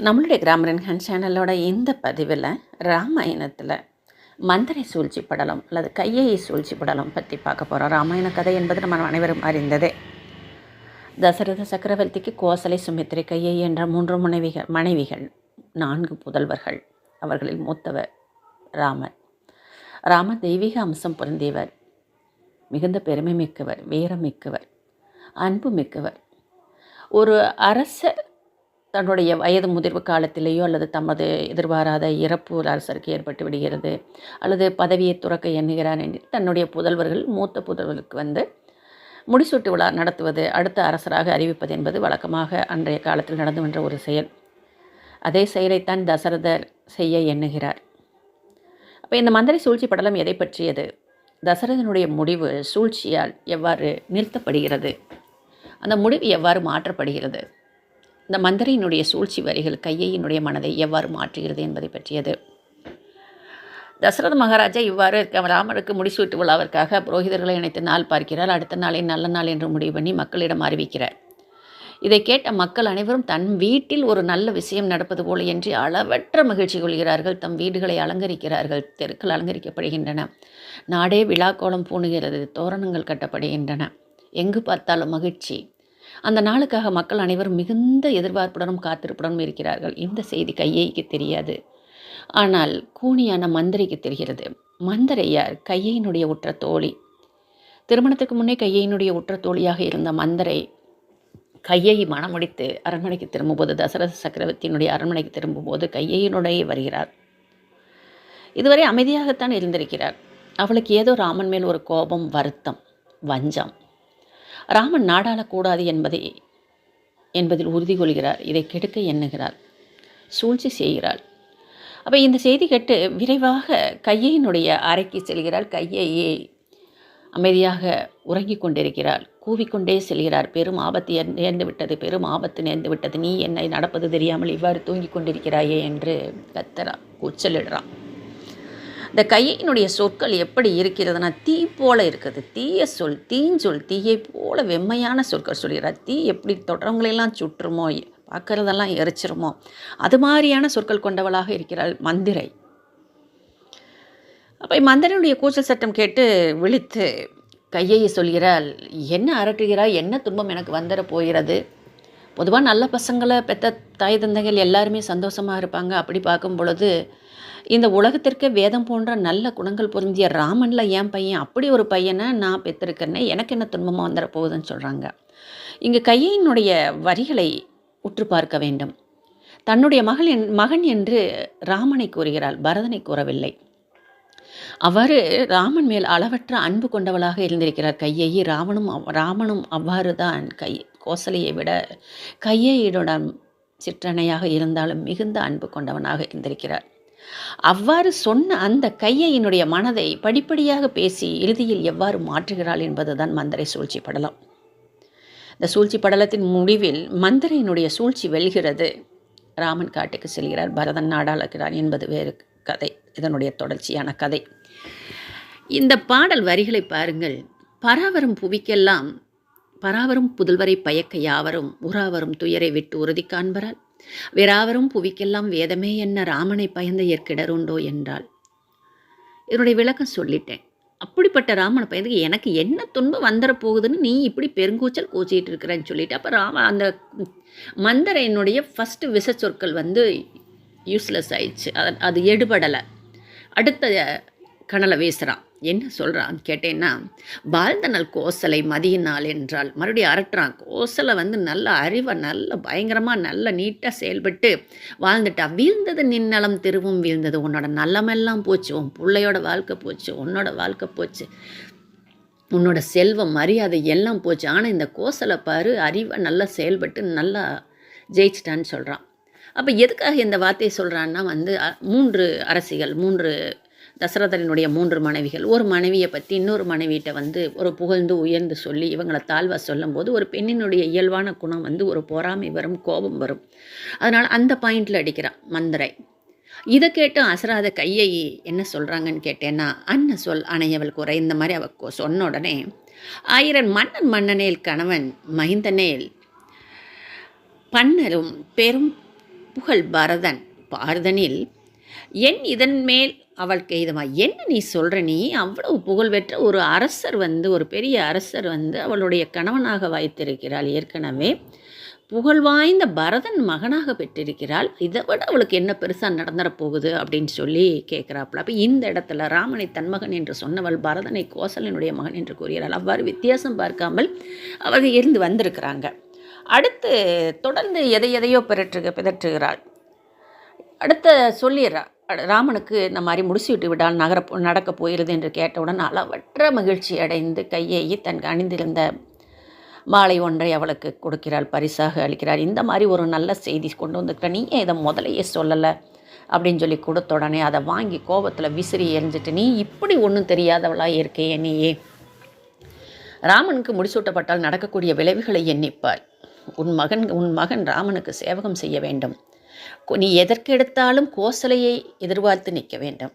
நம்மளுடைய கிராமரன் ஹன் சேனலோட இந்த பதிவில் ராமாயணத்தில் மந்திரை சூழ்ச்சி படலம் அல்லது கையை சூழ்ச்சி படலம் பற்றி பார்க்க போகிறோம் ராமாயண கதை என்பது நம்ம அனைவரும் அறிந்ததே. தசரத சக்கரவர்த்திக்கு கோசலை சுமித்திரை கையை என்ற மூன்று மனைவிகள் மனைவிகள் நான்கு புதல்வர்கள். அவர்களில் மூத்தவர் ராமர். ராம தெய்வீக அம்சம் பொருந்தியவர் மிகுந்த பெருமை மிக்கவர் வீரம் மிக்கவர் அன்பு மிக்கவர். ஒரு அரசர் தன்னுடைய வயது முதிர்வு காலத்திலேயோ அல்லது தமது எதிர்பாராத இறப்பு ஒரு அரசருக்கு ஏற்பட்டு விடுகிறது அல்லது பதவியை துறக்க எண்ணுகிறார் என்று தன்னுடைய புதல்வர்கள் மூத்த புதல்வர்களுக்கு வந்து முடிசூட்டு விழா நடத்துவது அடுத்த அரசராக அறிவிப்பது என்பது வழக்கமாக அன்றைய காலத்தில் நடந்து வந்த ஒரு செயல். அதே செயலைத்தான் தசரதர் செய்ய எண்ணுகிறார். அப்போ இந்த மந்திரி சூழ்ச்சி படலம் எதை பற்றியது? தசரதனுடைய முடிவு சூழ்ச்சியால் எவ்வாறு நிறுத்தப்படுகிறது? அந்த முடிவு எவ்வாறு மாற்றப்படுகிறது? இந்த மந்திரியினுடைய சூழ்ச்சி வரிகள் கையையினுடைய மனதை எவ்வாறு மாற்றுகிறது என்பதை பற்றியது. தசரத மகாராஜா இவ்வாறு ராமருக்கு முடிசூட்டு விழாவிற்காக புரோகிதர்களை இணைத்து நாள் பார்க்கிறார். அடுத்த நாளை நல்ல நாள் என்று முடிவு பண்ணி மக்களிடம் அறிவிக்கிறார். இதை கேட்ட மக்கள் அனைவரும் தன் வீட்டில் ஒரு நல்ல விஷயம் நடப்பது போல என்று அளவற்ற மகிழ்ச்சி கொள்கிறார்கள். தம் வீடுகளை அலங்கரிக்கிறார்கள். தெருக்கள் அலங்கரிக்கப்படுகின்றன. நாடே விழாக்கோலம் பூணுகிறது. தோரணங்கள் கட்டப்படுகின்றன. எங்கு பார்த்தாலும் மகிழ்ச்சி. அந்த நாளுக்காக மக்கள் அனைவரும் மிகுந்த எதிர்பார்ப்புடனும் காத்திருப்புடனும் இருக்கிறார்கள். இந்த செய்தி கையைக்கு தெரியாது. ஆனால் கூனியான மந்திரைக்கு தெரிகிறது. மந்திரை யார் கையினுடைய உற்ற தோழி. திருமணத்துக்கு முன்னே கையினுடைய உற்ற தோழியாக இருந்த மந்தரை கையை மனமுடித்து அரண்மனைக்கு திரும்பும்போது தசரத சக்கரவர்த்தியினுடைய அரண்மனைக்கு திரும்பும்போது கையினுடைய வருகிறார். இதுவரை அமைதியாகத்தான் இருந்திருக்கிறார். அவளுக்கு ஏதோ ராமன் மேல் ஒரு கோபம் வருத்தம் வஞ்சம். ராமன் நாடாளக்கூடாது என்பதை என்பதில் உறுதி கொள்கிறார். இதை கெடுக்க எண்ணுகிறார். சூழ்ச்சி செய்கிறாள் அப்போ இந்த செய்தி கேட்டு விரைவாக கையினுடைய அறைக்கு செல்கிறாள் கையையே அமைதியாக உறங்கிக் கொண்டிருக்கிறாள் கூவிக்கொண்டே செல்கிறார். பெரும் ஆபத்து நேர்ந்து விட்டது பெரும் ஆபத்து நேர்ந்து விட்டது நீ என்னை நடப்பது தெரியாமல் இவ்வாறு தூங்கிக் கொண்டிருக்கிறாயே என்று கத்தரா கூச்சலிடுறான். இந்த கையினுடைய சொற்கள் எப்படி இருக்கிறதுனா தீ போல இருக்குது. தீய சொல் தீஞ்சொல் தீயை போல வெம்மையான சொற்கள் சொல்கிறார். தீ எப்படி தொடரவங்களெல்லாம் சுற்றுமோ பார்க்குறதெல்லாம் எரிச்சிருமோ அது மாதிரியான சொற்கள் கொண்டவளாக இருக்கிறாள் மந்திரை. அப்போ மந்திரனுடைய கூச்சல் சட்டம் கேட்டு விழித்து கையை சொல்கிறாள் என்ன அரட்டுகிறாய்? என்ன துன்பம் எனக்கு வந்துட போகிறது? பொதுவாக நல்ல பசங்களை பெத்த தாய் தந்தைகள் எல்லாருமே சந்தோஷமாக இருப்பாங்க. அப்படி பார்க்கும் பொழுது இந்த உலகத்திற்கு வேதம் போன்ற நல்ல குணங்கள் பொருந்திய ராமனில் என் பையன் அப்படி ஒரு பையனை நான் பெற்றிருக்கேன்னே எனக்கு என்ன துன்பமாக வந்துட போகுதுன்னு சொல்கிறாங்க இங்கே கையினுடைய வரிகளை உற்று பார்க்க வேண்டும். தன்னுடைய மகள் என் மகன் என்று ராமனை கூறுகிறாள் பரதனை கூறவில்லை. அவர் ராமன் மேல் அளவற்ற அன்பு கொண்டவளாக இருந்திருக்கிறார். கையை ராவணும் ராமனும் அவ்வாறு தான் கை கோசலையை விட கையையுடன் சிற்றனையாக இருந்தாலும் மிகுந்த அன்பு கொண்டவனாக இருந்திருக்கிறார். அவ்வாறு சொன்ன அந்த கையையினுடைய மனதை படிப்படியாக பேசி இறுதியில் எவ்வாறு மாற்றுகிறாள் என்பதுதான் மந்திரை சூழ்ச்சி படலம். இந்த சூழ்ச்சி படலத்தின் முடிவில் மந்திரையினுடைய சூழ்ச்சி வெல்கிறது. ராமன் காட்டுக்கு செல்கிறார். பரதன் நாடாளுகிறான் என்பது வேறு கதை. இதனுடைய தொடர்ச்சியான கதை. இந்த பாடல் வரிகளை பாருங்கள். பராவரும் புவிக்கெல்லாம் பராவரும் புதல்வரை பயக்க யாவரும் உறாவரும் துயரை விட்டு உறுதி காண்பரால் வேறாவரும் புவிக்கெல்லாம் வேதமே என்ன ராமனை பயந்த ஏற்கிடருண்டோ என்றாள். இதனுடைய விளக்கம் சொல்லிட்டேன். அப்படிப்பட்ட ராமனை பயந்து எனக்கு என்ன துன்பம் வந்துட போகுதுன்னு நீ இப்படி பெருங்கூச்சல் கூச்சிட்டு இருக்கிறேன்னு சொல்லிட்டு அப்போ ராம அந்த மந்தரையினுடைய ஃபஸ்ட்டு விச சொற்கள் வந்து யூஸ்லெஸ் ஆயிடுச்சு. அது அது எடுபடலை. அடுத்த கணலை வீசுகிறான் என்ன சொல்கிறான் கேட்டேன்னா பால்தனல் கோசலை மதியினால் என்றால் மறுபடியும் அரட்டுறான் கோசலை வந்து நல்ல அறிவை நல்ல பயங்கரமாக நல்ல நீட்டாக செயல்பட்டு வாழ்ந்துட்டா. வீழ்ந்தது நின்னலம் திருவும் வீழ்ந்தது உன்னோட நல்லமெல்லாம் போச்சு. உன் பிள்ளையோட வாழ்க்கை போச்சு உன்னோட வாழ்க்கை போச்சு. உன்னோட செல்வம் மரியாதை எல்லாம் போச்சு. ஆனால் இந்த கோசலை பாரு அறிவை நல்லா செயல்பட்டு நல்லா ஜெயிச்சிட்டான்னு சொல்கிறான் அப்போ எதுக்காக இந்த வார்த்தையை சொல்கிறான்னா வந்து மூன்று அரசிகள் மூன்று தசரதனுடைய மூன்று மனைவிகள். ஒரு மனைவியை பற்றி இன்னொரு மனைவியிட்ட வந்து ஒரு புகழ்ந்து உயர்ந்து சொல்லி இவங்களை தாழ்வா சொல்லும்போது ஒரு பெண்ணினுடைய இயல்பான குணம் வந்து ஒரு பொறாமை வரும் கோபம் வரும். அதனால் அந்த பாயிண்டில் அடிக்கிறான் மந்திரை. இதை கேட்டும் அசராத கையை என்ன சொல்கிறாங்கன்னு கேட்டேன்னா அன்ன சொல் அணையவள் குறை இந்த மாதிரி அவ சொன்ன உடனே ஆயிரன் மன்னன் மன்னனேல் கணவன் மைந்தனேல் பன்னரும் பெரும் புகழ் பரதன் பாரதனில் என் இதன் மேல் அவள் கைதமா என்ன நீ சொல்கிற நீ அவ்வளவு புகழ்பெற்ற ஒரு அரசர் வந்து ஒரு பெரிய அரசர் வந்து அவளுடைய கணவனாக வாய்த்திருக்கிறாள். ஏற்கனவே புகழ் வாய்ந்த பரதன் மகனாக பெற்றிருக்கிறாள். இதை விட அவளுக்கு என்ன பெருசாக நடந்துட போகுது? அப்படின்னு சொல்லி கேட்குறாப்புல. அப்போ இந்த இடத்துல ராமனை தன்மகன் என்று சொன்னவள் பரதனை கோசலனுடைய மகன் என்று கூறுகிறாள். அவ்வாறு வித்தியாசம் பார்க்காமல் அவர்கள் இருந்து வந்திருக்கிறாங்க. அடுத்து தொடர்ந்து எதை எதையோ பிறற்று பிதற்றுகிறாள். அடுத்த சொல்லிடுறா ராமனுக்கு இந்த மாதிரி முடிச்சு விட்டு விடால் நகர நடக்க போயிருது என்று கேட்டவுடன் அளவற்ற மகிழ்ச்சி அடைந்து கையேயி தன் அணிந்திருந்த மாலை ஒன்றை அவளுக்கு கொடுக்கிறாள் பரிசாக அளிக்கிறாள். இந்த மாதிரி ஒரு நல்ல செய்தி கொண்டு வந்துக்கிட்ட நீ இதை முதலையே சொல்லலை? அப்படின்னு சொல்லி கொடுத்த உடனே அதை வாங்கி கோபத்தில் விசிறி எரிஞ்சிட்டு நீ இப்படி ஒன்றும் தெரியாதவளாக இருக்கையே நீயே. ராமனுக்கு முடிசூட்டப்பட்டால் நடக்கக்கூடிய விளைவுகளை எண்ணிப்பார் உன் மகன் உன் மகன் ராமனுக்கு சேவகம் செய்ய வேண்டும். நீ நீ எதற்கெடுத்தாலும் கோசலையை எதிர்பார்த்து நிற்க வேண்டும்.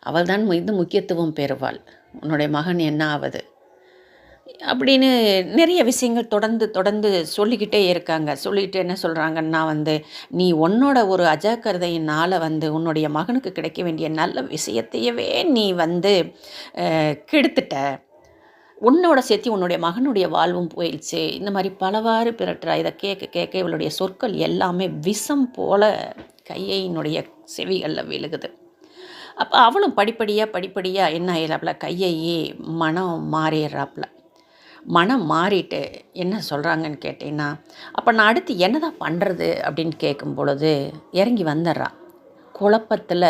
அவள்தான் மீது முக்கியத்துவம் பெறுவாள். உன்னுடைய மகன் என்ன ஆவது? அப்படின்னு நிறைய விஷயங்கள் தொடர்ந்து தொடர்ந்து சொல்லிக்கிட்டே இருக்காங்க. சொல்லிக்கிட்டு என்ன சொல்கிறாங்கன்னா வந்து நீ உன்னோட ஒரு அஜாக்கிரதையினால் வந்து உன்னுடைய மகனுக்கு கிடைக்க வேண்டிய நல்ல விஷயத்தையவே நீ வந்து கெடுத்துட்ட. உன்னோட சேர்த்து உன்னுடைய மகனுடைய வாழ்வும் போயிடுச்சு. இந்த மாதிரி பலவாறு பிறற்றா. இதை கேட்க கேட்க இவளுடைய சொற்கள் எல்லாமே விஷம் போல கையையினுடைய செவிகளில் விழுகுது. அப்போ அவளும் படிப்படியாக படிப்படியாக என்ன ஆயிடுறாப்புல கையையே மனம் மாறிடுறாப்புல மனம் மாறிட்டு என்ன சொல்கிறாங்கன்னு கேட்டீங்கன்னா அப்போ நான் அடுத்து என்னதான் பண்ணுறது அப்படின்னு கேட்கும் பொழுது இறங்கி வந்துடுறா. குழப்பத்தில்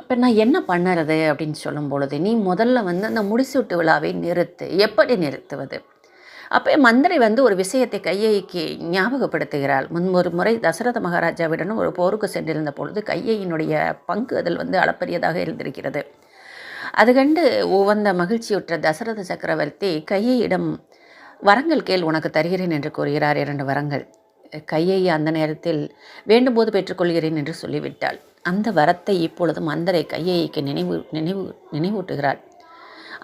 அப்போ நான் என்ன பண்ணுறது அப்படின்னு சொல்லும் பொழுது நீ முதல்ல வந்து அந்த முடிசூட்டு விழாவை நிறுத்து. எப்படி நிறுத்துவது? அப்போ மந்திரி வந்து ஒரு விஷயத்தை கையைக்கு ஞாபகப்படுத்துகிறாள். முன் ஒரு முறை தசரத மகாராஜாவிடனும் ஒரு போருக்கு சென்றிருந்த பொழுது கையையினுடைய பங்கு அதில் வந்து அளப்பரியதாக இருந்திருக்கிறது. அது கண்டு உவந்த மகிழ்ச்சியுற்ற தசரத சக்கரவர்த்தி கையையிடம் வரங்கள் கேள் உனக்கு தருகிறேன் என்று கூறுகிறார் இரண்டு வரங்கள். கையை அந்த நேரத்தில் வேண்டும்போது பெற்றுக்கொள்கிறேன் என்று சொல்லிவிட்டாள். அந்த வரத்தை இப்பொழுது மந்தரை கையைக்கு நினைவு நினைவு நினைவூட்டுகிறாள்.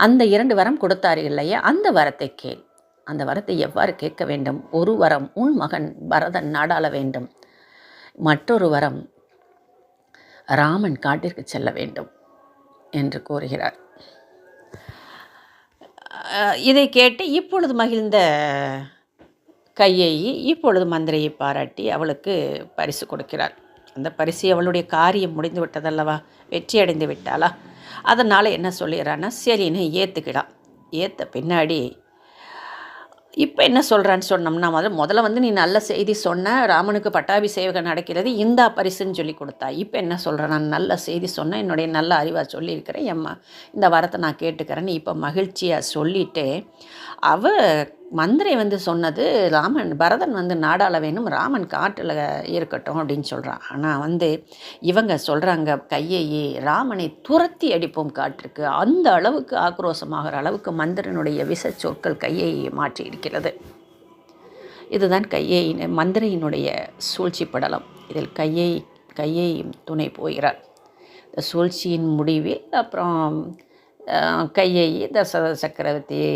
அந்த இரண்டு வரம் கொடுத்தார்கள் இல்லையா அந்த வரத்தை கேள். அந்த வரத்தை எவ்வாறு கேட்க வேண்டும்? ஒரு வரம் உன் மகன் பரதன் நாடாள வேண்டும். மற்றொரு வரம் ராமன் காட்டிற்கு செல்ல வேண்டும் என்று கூறுகிறார். இதை கேட்டு இப்பொழுது மகிழ்ந்த கையை இப்பொழுது மந்திரையை பாராட்டி அவளுக்கு பரிசு கொடுக்கிறார் அந்த பரிசு அவளுடைய காரியம் முடிந்து விட்டதல்லவா? வெற்றி அடைந்து விட்டாளா? அதனால் என்ன சொல்லிடுறான்னா சரின்னு ஏற்றுக்கிடான் ஏற்ற பின்னாடி இப்போ என்ன சொல்கிறான்னு சொன்னோம்னா முதல்ல முதல்ல வந்து நீ நல்ல செய்தி சொன்ன ராமனுக்கு பட்டாபிஷேகம் நடக்கிறது இந்தா பரிசுன்னு சொல்லி கொடுத்தா. இப்போ என்ன சொல்கிறேன் நான் நல்ல செய்தி சொன்னேன் என்னுடைய நல்ல அறிவாக சொல்லியிருக்கிறேன். எம்மா இந்த வரத்தை நான் கேட்டுக்கிறேன்னு இப்போ மகிழ்ச்சியாக சொல்லிவிட்டு அவள் மந்திரை வந்து சொன்னது ராமன் பரதன் வந்து நாடாள வேணும் ராமன் காட்டில் இருக்கட்டும் அப்படின்னு சொல்கிறான் ஆனால் வந்து இவங்க சொல்கிறாங்க கையையே ராமனை துரத்தி அடிப்போம் காட்டிற்கு. அந்த அளவுக்கு ஆக்ரோஷமாகிற அளவுக்கு மந்திரனுடைய விச சொற்கள் கையை மாற்றி இருக்கிறது. இதுதான் கையை மந்திரையினுடைய சூழ்ச்சி படலம். இதில் கையை கையை துணை போகிறார். இந்த சூழ்ச்சியின் முடிவில் அப்புறம் கையை தசரத சக்கரவர்த்தியை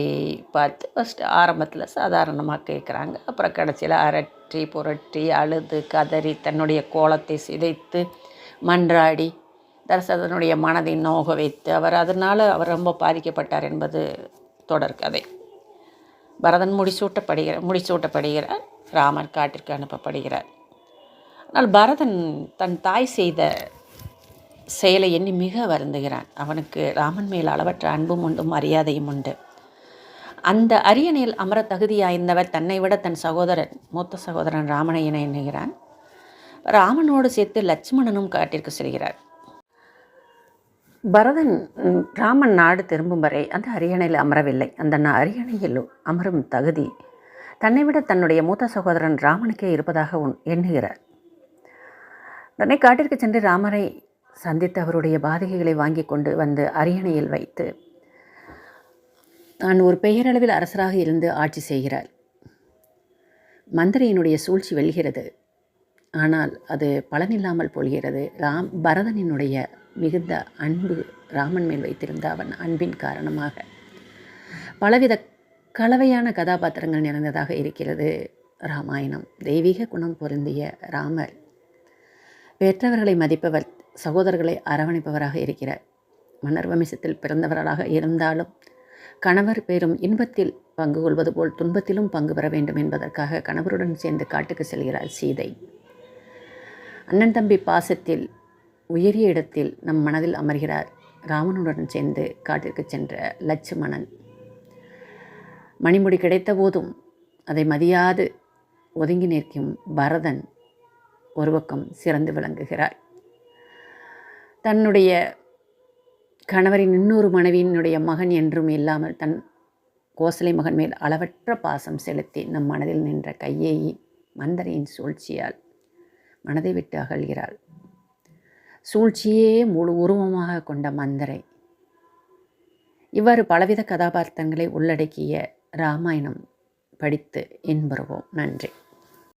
பார்த்து ஃபஸ்ட்டு ஆரம்பத்தில் சாதாரணமாக கேட்குறாங்க அப்புறம் கடைசியில் அரட்டி புரட்டி அழுது கதறி தன்னுடைய கோலத்தை சிதைத்து மன்றாடி தசரதனுடைய மனதை நோக வைத்து அவர் அதனால் அவர் ரொம்ப பாதிக்கப்பட்டார் என்பது தொடர்கதை பரதன் முடிசூட்டப்படுகிறார் முடிசூட்டப்படுகிறார். ராமர் காட்டிற்கு அனுப்பப்படுகிறார். ஆனால் பரதன் தன் தாய் செய்த செயலை எண்ணி மிக வருந்துகிறான். அவனுக்கு ராமன் மேல் அளவற்ற அன்பும் உண்டு மரியாதையும் உண்டு. அந்த அரியணையில் அமர தகுதியாய்ந்தவர் தன்னை விட தன் சகோதரன் மூத்த சகோதரன் ராமனை என எண்ணுகிறான். ராமனோடு சேர்த்து லட்சுமணனும் காட்டிற்கு செல்கிறார். பரதன் ராமன் நாடு திரும்பும் வரை அந்த அரியணையில் அமரவில்லை. அந்த அரியணையில் அமரும் தகுதி தன்னை விட தன்னுடைய மூத்த சகோதரன் ராமனுக்கே இருப்பதாக உன் எண்ணுகிறார். உடனே காட்டிற்கு சென்று ராமரை சந்தித்து அவருடைய பாதகைகளை வாங்கி கொண்டு வந்து அரியணையில் வைத்து தான் ஒரு பெயரளவில் அரசராக இருந்து ஆட்சி செய்கிறார். மந்திரியினுடைய சூழ்ச்சி வெல்கிறது. ஆனால் அது பலனில்லாமல் போகிறது ராம் பரதனினுடைய மிகுந்த அன்பு ராமன் மேல் வைத்திருந்த அவன் அன்பின் காரணமாக. பலவித கலவையான கதாபாத்திரங்கள் நிறைந்ததாக இருக்கிறது ராமாயணம். தெய்வீக குணம் பொருந்திய ராமர். பெற்றவர்களை மதிப்பவர் சகோதரர்களை அரவணைப்பவராக இருக்கிறார். மன்னர் வம்சத்தில் பிறந்தவர்களாக இருந்தாலும் கணவர் பெரும் இன்பத்தில் பங்கு கொள்வது போல் துன்பத்திலும் பங்கு பெற வேண்டும் என்பதற்காக கணவருடன் சேர்ந்து காட்டுக்கு செல்கிறார் சீதை. அண்ணன் தம்பி பாசத்தில் உயரிய இடத்தில் நம் மனதில் அமர்கிறார். ராமனுடன் சேர்ந்து காட்டிற்கு சென்ற லட்சுமணன். மணிமுடி கிடைத்த போதும் அதை மதியாது ஒதுங்கி நிற்கும் பரதன் ஒரு பக்கம் சிறந்து விளங்குகிறார். தன்னுடைய கணவரின் இன்னொரு மனைவியினுடைய மகன் என்றும் இல்லாமல் தன் கோசலை மகன் மேல் அளவற்ற பாசம் செலுத்தி நம் மனதில் நின்ற கையை மந்தரையின் சூழ்ச்சியால் மனதை விட்டு அகழ்கிறாள் சூழ்ச்சியே முழு உருவமாக கொண்ட மந்தரை இவ்வாறு பலவித கதாபாத்திரங்களை உள்ளடக்கிய ராமாயணம் படித்து இன்புறுவோம். நன்றி.